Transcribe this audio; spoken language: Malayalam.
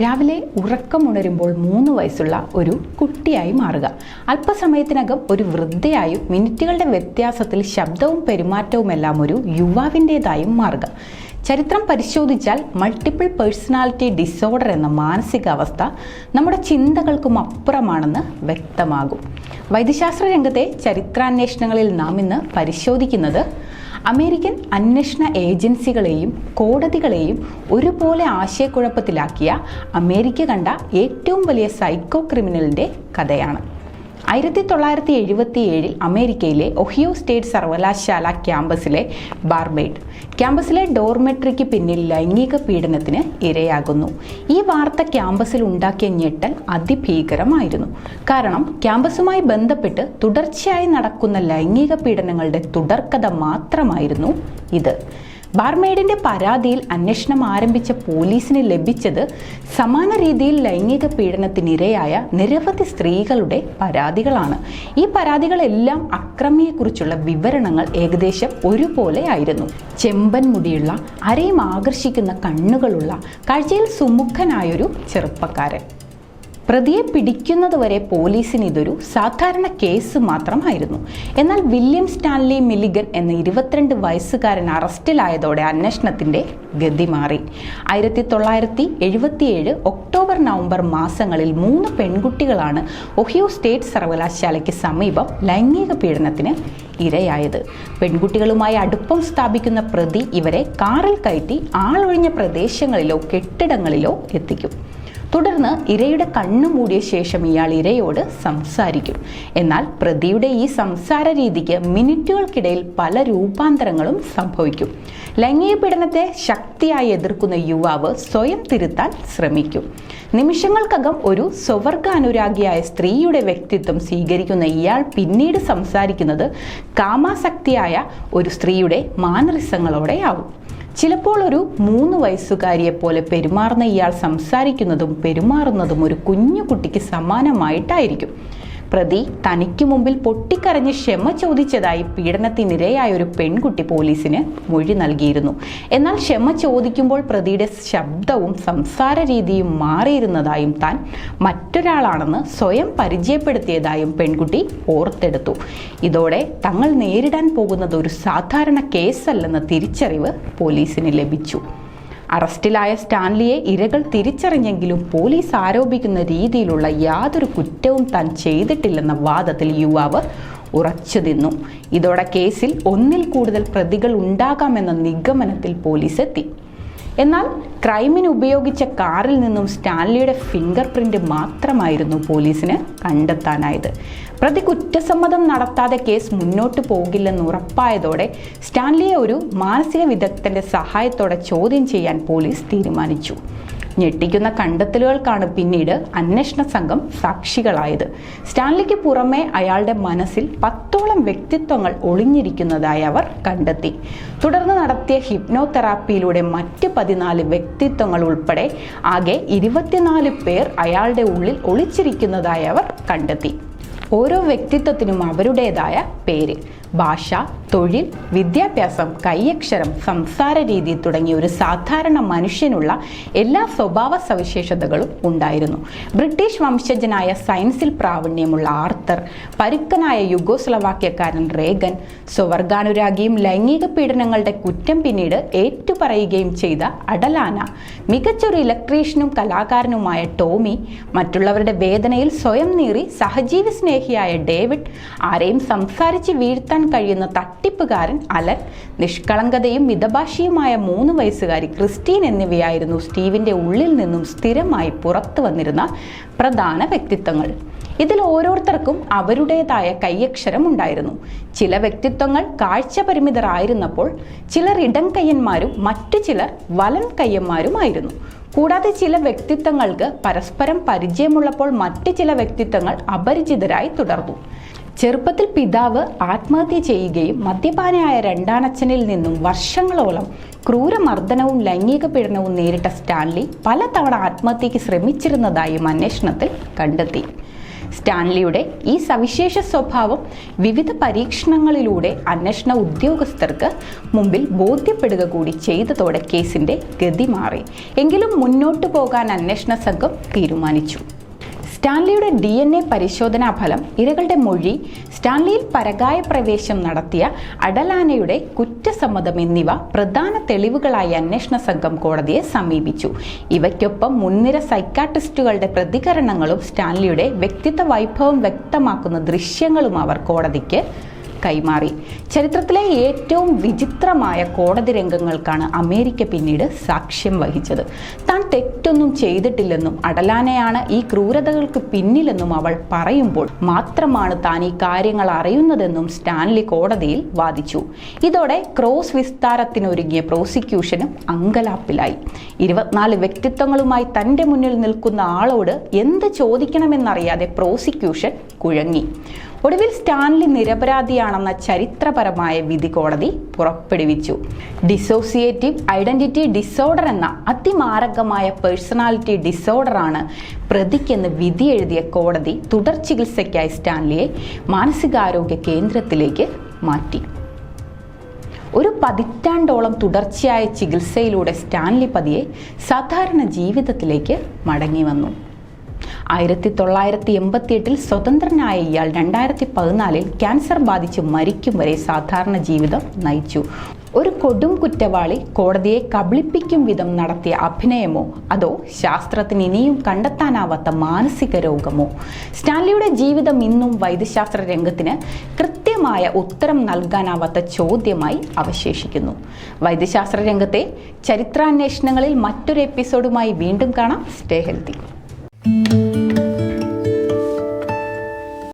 രാവിലെ ഉറക്കമുണരുമ്പോൾ മൂന്ന് വയസ്സുള്ള ഒരു കുട്ടിയായി മാറുക. അല്പസമയത്തിനകം ഒരു വൃദ്ധയായും മിനിറ്റുകളുടെ വ്യത്യാസത്തിൽ ശബ്ദവും പെരുമാറ്റവുമെല്ലാം ഒരു യുവാവിന്റെതായും മാറുക. ചരിത്രം പരിശോധിച്ചാൽ മൾട്ടിപ്പിൾ പേഴ്സണാലിറ്റി ഡിസോർഡർ എന്ന മാനസികാവസ്ഥ നമ്മുടെ ചിന്തകൾക്കും അപ്പുറമാണെന്ന് വ്യക്തമാകും. വൈദ്യശാസ്ത്ര രംഗത്തെ ചരിത്രാന്വേഷണങ്ങളിൽ നാം ഇന്ന് പരിശോധിക്കുന്നത് അമേരിക്കൻ അന്വേഷണ ഏജൻസികളെയും കോടതികളെയും ഒരുപോലെ ആശയക്കുഴപ്പത്തിലാക്കിയ അമേരിക്ക കണ്ട ഏറ്റവും വലിയ സൈക്കോ ക്രിമിനലിന്റെ കഥയാണ്. ആയിരത്തി തൊള്ളായിരത്തി എഴുപത്തി ഏഴിൽ അമേരിക്കയിലെ ഒഹിയോ സ്റ്റേറ്റ് സർവകലാശാല ക്യാമ്പസിലെ ബാർബേഡ്. ക്യാമ്പസിലെ ഡോർമെട്രിക്ക് പിന്നിൽ ലൈംഗിക പീഡനത്തിന് ഇരയാകുന്നു. ഈ വാർത്ത ക്യാമ്പസിൽ ഉണ്ടാക്കിയ ഞെട്ടൽ അതിഭീകരമായിരുന്നു. കാരണം ക്യാമ്പസുമായി ബന്ധപ്പെട്ട് തുടർച്ചയായി നടക്കുന്ന ലൈംഗിക പീഡനങ്ങളുടെ തുടർക്കഥ മാത്രമായിരുന്നു ഇത്. ബാർമേഡിന്റെ പരാതിയിൽ അന്വേഷണം ആരംഭിച്ച പോലീസിന് ലഭിച്ചത് സമാന രീതിയിൽ ലൈംഗിക പീഡനത്തിനിരയായ നിരവധി സ്ത്രീകളുടെ പരാതികളാണ്. ഈ പരാതികളെല്ലാം അക്രമിയെക്കുറിച്ചുള്ള വിവരണങ്ങൾ ഏകദേശം ഒരുപോലെ ആയിരുന്നു ചെമ്പൻ മുടിയുള്ള അരയും ആകർഷിക്കുന്ന കണ്ണുകളുള്ള കാഴ്ചയിൽ സുമുഖനായൊരു ചെറുപ്പക്കാരൻ. പ്രതിയെ പിടിക്കുന്നതുവരെ പോലീസിന് ഇതൊരു സാധാരണ കേസ് മാത്രമായിരുന്നു. എന്നാൽ വില്യം സ്റ്റാൻലി മില്ലിഗൻ എന്ന ഇരുപത്തിരണ്ട് വയസ്സുകാരൻ അറസ്റ്റിലായതോടെ അന്വേഷണത്തിന്റെ ഗതി മാറി. ആയിരത്തി തൊള്ളായിരത്തി എഴുപത്തിയേഴ് ഒക്ടോബർ നവംബർ മാസങ്ങളിൽ മൂന്ന് പെൺകുട്ടികളാണ് ഒഹിയോ സ്റ്റേറ്റ് സർവകലാശാലയ്ക്ക് സമീപം ലൈംഗിക പീഡനത്തിന് ഇരയായത്. പെൺകുട്ടികളുമായി അടുപ്പം സ്ഥാപിക്കുന്ന പ്രതി ഇവരെ കാറിൽ കയറ്റി ആളൊഴിഞ്ഞ പ്രദേശങ്ങളിലോ കെട്ടിടങ്ങളിലോ എത്തിക്കും. തുടർന്ന് ഇരയുടെ കണ്ണു മൂടിയ ശേഷം ഇയാൾ ഇരയോട് സംസാരിക്കും. എന്നാൽ പ്രതിയുടെ ഈ സംസാര രീതിക്ക് മിനിറ്റുകൾക്കിടയിൽ പല രൂപാന്തരങ്ങളും സംഭവിക്കും. ലൈംഗിക പീഡനത്തെ ശക്തിയായി എതിർക്കുന്ന യുവാവ് സ്വയം തിരുത്താൻ ശ്രമിക്കും. നിമിഷങ്ങൾക്കകം ഒരു സ്വവർഗാനുരാഗിയായ സ്ത്രീയുടെ വ്യക്തിത്വം സ്വീകരിക്കുന്ന ഇയാൾ പിന്നീട് സംസാരിക്കുന്നത് കാമാസക്തിയായ ഒരു സ്ത്രീയുടെ മാനറിസങ്ങളോടെയാവും. ചിലപ്പോൾ ഒരു മൂന്ന് വയസ്സുകാരിയെ പോലെ പെരുമാറുന്ന ഇയാൾ സംസാരിക്കുന്നതും പെരുമാറുന്നതും ഒരു കുഞ്ഞു കുട്ടിക്ക് സമാനമായിട്ടായിരിക്കും. പ്രതി തനിക്ക് മുമ്പിൽ പൊട്ടിക്കരഞ്ഞ് ക്ഷമ ചോദിച്ചതായി പീഡനത്തിനിരയായ ഒരു പെൺകുട്ടി പോലീസിന് മൊഴി നൽകിയിരുന്നു. എന്നാൽ ക്ഷമ ചോദിക്കുമ്പോൾ പ്രതിയുടെ ശബ്ദവും സംസാര രീതിയും മാറിയിരുന്നതായും താൻ മറ്റൊരാളാണെന്ന് സ്വയം പരിചയപ്പെടുത്തിയതായും പെൺകുട്ടി ഓർത്തെടുത്തു. ഇതോടെ തങ്ങൾ നേരിടാൻ പോകുന്നത് ഒരു സാധാരണ കേസല്ലെന്ന തിരിച്ചറിവ് പോലീസിന് ലഭിച്ചു. അറസ്റ്റിലായ സ്റ്റാൻലിയെ ഇരകൾ തിരിച്ചറിഞ്ഞെങ്കിലും പോലീസ് ആരോപിക്കുന്ന രീതിയിലുള്ള യാതൊരു കുറ്റവും താൻ ചെയ്തിട്ടില്ലെന്ന വാദത്തിൽ യുവാവ് ഉറച്ചു നിന്നു. ഇതോടെ കേസിൽ ഒന്നിൽ കൂടുതൽ പ്രതികൾ ഉണ്ടാകാമെന്ന നിഗമനത്തിൽ പോലീസ് എത്തി. എന്നാൽ ക്രൈമിന് ഉപയോഗിച്ച കാറിൽ നിന്നും സ്റ്റാൻലിയുടെ ഫിംഗർ പ്രിന്റ് മാത്രമായിരുന്നു പോലീസിന് കണ്ടെത്താനായത്. പ്രതി കുറ്റസമ്മതം നടത്താതെ കേസ് മുന്നോട്ട് പോകില്ലെന്ന് ഉറപ്പായതോടെ സ്റ്റാൻലിയെ ഒരു മാനസിക വിദഗ്ധന്റെ സഹായത്തോടെ ചോദ്യം ചെയ്യാൻ പോലീസ് തീരുമാനിച്ചു. ഞെട്ടിക്കുന്ന കണ്ടെത്തലുകൾക്കാണ് പിന്നീട് അന്വേഷണ സംഘം സാക്ഷികളായത്. സ്റ്റാൻലിക്ക് പുറമെ അയാളുടെ മനസ്സിൽ പത്തോളം വ്യക്തിത്വങ്ങൾ ഒളിഞ്ഞിരിക്കുന്നതായി അവർ കണ്ടെത്തി. തുടർന്ന് നടത്തിയ ഹിപ്നോതെറാപ്പിയിലൂടെ മറ്റ് പതിനാല് വ്യക്തിത്വങ്ങൾ ഉൾപ്പെടെ ആകെ ഇരുപത്തിനാല് പേർ അയാളുടെ ഉള്ളിൽ ഒളിച്ചിരിക്കുന്നതായി അവർ കണ്ടെത്തി. ഓരോ വ്യക്തിത്വത്തിനും അവരുടേതായ പേര്. ഭാഷ തൊഴിൽ വിദ്യാഭ്യാസം കൈയക്ഷരം സംസാര രീതി തുടങ്ങിയ ഒരു സാധാരണ മനുഷ്യനുള്ള എല്ലാ സ്വഭാവ സവിശേഷതകളും ഉണ്ടായിരുന്നു. ബ്രിട്ടീഷ് വംശജനായ സയൻസിൽ പ്രാവീണ്യമുള്ള ആർത്തർ പരുക്കനായ യുഗോസ്ലവാക്യക്കാരൻ റേഗൻ സ്വവർഗാനുരാഗിയും ലൈംഗിക പീഡനങ്ങളുടെ കുറ്റം പിന്നീട് ഏറ്റുപറയുകയും ചെയ്ത അടലാന മികച്ചൊരു ഇലക്ട്രീഷ്യനും കലാകാരനുമായ ടോമി മറ്റുള്ളവരുടെ വേദനയിൽ സ്വയം നീറി സഹജീവി സ്നേഹിയായ ഡേവിഡ് ആരെയും സംസാരിച്ച് വീഴ്ത്താൻ കഴിയുന്ന തട്ടിപ്പുകാരൻ അലൻ നിഷ്കളങ്കതയും മിതഭാഷിയുമായ മൂന്ന് വയസ്സുകാരി ക്രിസ്റ്റീൻ എന്നിവയായിരുന്നു സ്റ്റീവിന്റെ ഉള്ളിൽ നിന്നും സ്ഥിരമായി പുറത്തു വന്നിരുന്ന പ്രധാന വ്യക്തിത്വങ്ങൾ. ഇതിൽ ഓരോരുത്തർക്കും അവരുടേതായ കയ്യക്ഷരം ഉണ്ടായിരുന്നു. ചില വ്യക്തിത്വങ്ങൾ കാഴ്ച പരിമിതരായിരുന്നപ്പോൾ ചിലർ ഇടം കയ്യന്മാരും മറ്റു ചിലർ വലൻ കയ്യന്മാരുമായിരുന്നു. കൂടാതെ ചില വ്യക്തിത്വങ്ങൾക്ക് പരസ്പരം പരിചയമുള്ളപ്പോൾ മറ്റു ചില വ്യക്തിത്വങ്ങൾ അപരിചിതരായി തുടർന്നു. ചെറുപ്പത്തിൽ പിതാവ് ആത്മഹത്യ ചെയ്യുകയും മദ്യപാനയായ രണ്ടാനച്ഛനിൽ നിന്നും വർഷങ്ങളോളം ക്രൂരമർദ്ദനവും ലൈംഗിക പീഡനവും നേരിട്ട സ്റ്റാൻലി പലതവണ ആത്മഹത്യയ്ക്ക് ശ്രമിച്ചിരുന്നതായും അന്വേഷണത്തിൽ കണ്ടെത്തി. സ്റ്റാൻലിയുടെ ഈ സവിശേഷ സ്വഭാവം വിവിധ പരീക്ഷണങ്ങളിലൂടെ അന്വേഷണ ഉദ്യോഗസ്ഥർക്ക് മുമ്പിൽ ബോധ്യപ്പെടുക കൂടി ചെയ്തതോടെ കേസിന്റെ ഗതി മാറി. എങ്കിലും മുന്നോട്ടു പോകാൻ അന്വേഷണ സംഘം തീരുമാനിച്ചു. സ്റ്റാൻലിയുടെ ഡി എൻ എ പരിശോധനാ ഫലം ഇരകളുടെ മൊഴി സ്റ്റാൻലിയിൽ പരകായ പ്രവേശം നടത്തിയ അഡലാനയുടെ കുറ്റസമ്മതം എന്നിവ പ്രധാന തെളിവുകളായി അന്വേഷണ സംഘം കോടതിയെ സമീപിച്ചു. ഇവയ്ക്കൊപ്പം മുൻനിര സൈക്കാട്രിസ്റ്റുകളുടെ പ്രതികരണങ്ങളും സ്റ്റാൻലിയുടെ വ്യക്തിത്വ വൈഭവം വ്യക്തമാക്കുന്ന ദൃശ്യങ്ങളും അവർ കോടതിക്ക് കൈമാറി. ചരിത്രത്തിലെ ഏറ്റവും വിചിത്രമായ കോടതി രംഗങ്ങൾക്കാണ് അമേരിക്ക പിന്നീട് സാക്ഷ്യം വഹിച്ചത്. താൻ തെറ്റൊന്നും ചെയ്തിട്ടില്ലെന്നും അടലാനയാണ് ഈ ക്രൂരതകൾക്ക് പിന്നിലെന്നും അവൾ പറയുമ്പോൾ മാത്രമാണ് താൻ ഈ കാര്യങ്ങൾ അറിയുന്നതെന്നും സ്റ്റാൻലി കോടതിയിൽ വാദിച്ചു. ഇതോടെ ക്രോസ് വിസ്താരത്തിനൊരുങ്ങിയ പ്രോസിക്യൂഷനും അങ്കലാപ്പിലായി. ഇരുപത്തിനാല് വ്യക്തിത്വങ്ങളുമായി തന്റെ മുന്നിൽ നിൽക്കുന്ന ആളോട് എന്ത് ചോദിക്കണമെന്നറിയാതെ പ്രോസിക്യൂഷൻ കുഴങ്ങി. ഒടുവിൽ സ്റ്റാൻലി നിരപരാധിയാണെന്ന ചരിത്രപരമായ വിധി കോടതി പുറപ്പെടുവിച്ചു. ഡിസോസിയേറ്റീവ് ഐഡന്റിറ്റി ഡിസോർഡർ എന്ന അതിമാരകമായ പേഴ്സണാലിറ്റി ഡിസോർഡറാണ് പ്രതിക്കെന്ന് വിധി എഴുതിയ കോടതി തുടർ ചികിത്സയ്ക്കായി സ്റ്റാൻലിയെ മാനസികാരോഗ്യ കേന്ദ്രത്തിലേക്ക് മാറ്റി. ഒരു പതിറ്റാണ്ടോളം തുടർച്ചയായ ചികിത്സയിലൂടെ സ്റ്റാൻലി പതിയെ സാധാരണ ജീവിതത്തിലേക്ക് മടങ്ങി വന്നു. ആയിരത്തി തൊള്ളായിരത്തി എൺപത്തി എട്ടിൽ സ്വതന്ത്രനായ ഇയാൾ രണ്ടായിരത്തി പതിനാലിൽ ക്യാൻസർ ബാധിച്ച് മരിക്കും വരെ സാധാരണ ജീവിതം നയിച്ചു. ഒരു കൊടും കുറ്റവാളി കോടതിയെ കബളിപ്പിക്കും വിധം നടത്തിയ അഭിനയമോ അതോ ശാസ്ത്രത്തിന് ഇനിയും കണ്ടെത്താനാവാത്ത മാനസിക രോഗമോ? സ്റ്റാൻലിയുടെ ജീവിതം ഇന്നും വൈദ്യശാസ്ത്ര രംഗത്തിന് കൃത്യമായ ഉത്തരം നൽകാനാവാത്ത ചോദ്യമായി അവശേഷിക്കുന്നു. വൈദ്യശാസ്ത്ര രംഗത്തെ ചരിത്രാന്വേഷണങ്ങളിൽ മറ്റൊരു എപ്പിസോഡുമായി വീണ്ടും കാണാം. Stay healthy.